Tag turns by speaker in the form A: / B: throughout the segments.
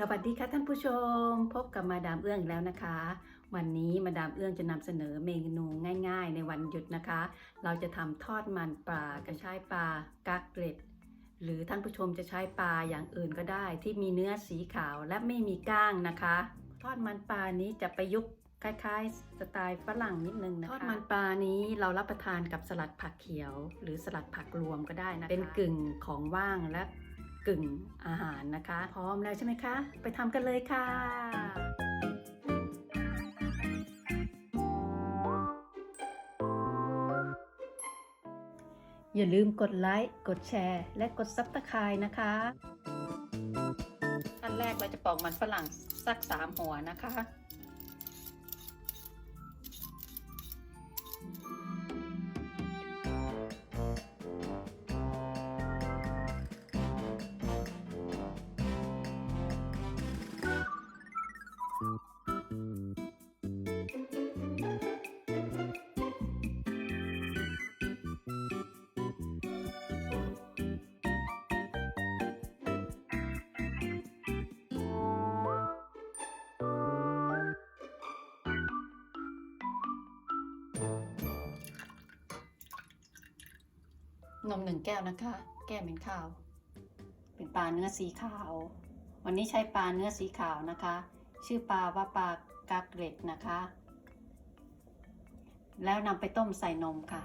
A: สวัสดีค่ะท่านผู้ชม พบกับมาดามเอื้องอีกแล้วนะคะ วันนี้มาดามเอื้องจะนำเสนอเมนูง่าย ๆ ในวันหยุดนะคะ เราจะทำทอดมันปลากระชายปลากากเกร็ด หรือท่านผู้ชมจะใช้ปลาอย่างอื่นก็ได้ ที่มีเนื้อสีขาวและไม่มีก้างนะคะ ทอดมันปลานี้จะประยุกต์คล้ายๆสไตล์ฝรั่งนิดนึงนะคะทอดมันปลานี้เรารับประทานกับสลัดผักเขียว หรือสลัดผักรวมก็ได้นะะเป็นกึ่งของว่างและ กึ่งอาหารนะคะ พร้อมแล้วใช่ไหมคะ ไปทำกันเลยค่ะ อย่าลืมกดไลค์กดแชร์ และกดซับสไครต์นะคะขั้นแรกเราจะปอกมันฝรั่งสักสามหัวนะคะ นมหนึ่งแก้วนะคะ แก้เป็นข้าว เป็นปลาเนื้อสีขาว วันนี้ใช้ปลาเนื้อสีขาวนะคะ ชื่อปลาว่าปลากาเกร็ดนะคะ แล้วนำไปต้มใส่นมค่ะ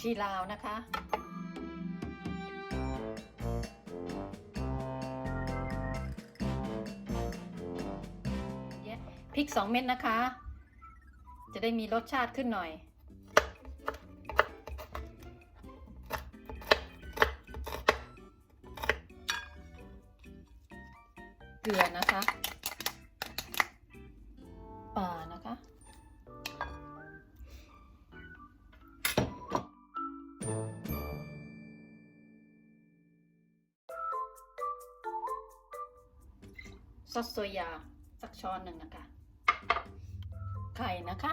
A: ชีลาวนะคะ พริกสองเม็ดนะคะ จะได้มีรสชาติขึ้นหน่อย เกลือนะคะ ซอสโซยาสักช้อนหนึ่งนะคะ ไข่นะคะ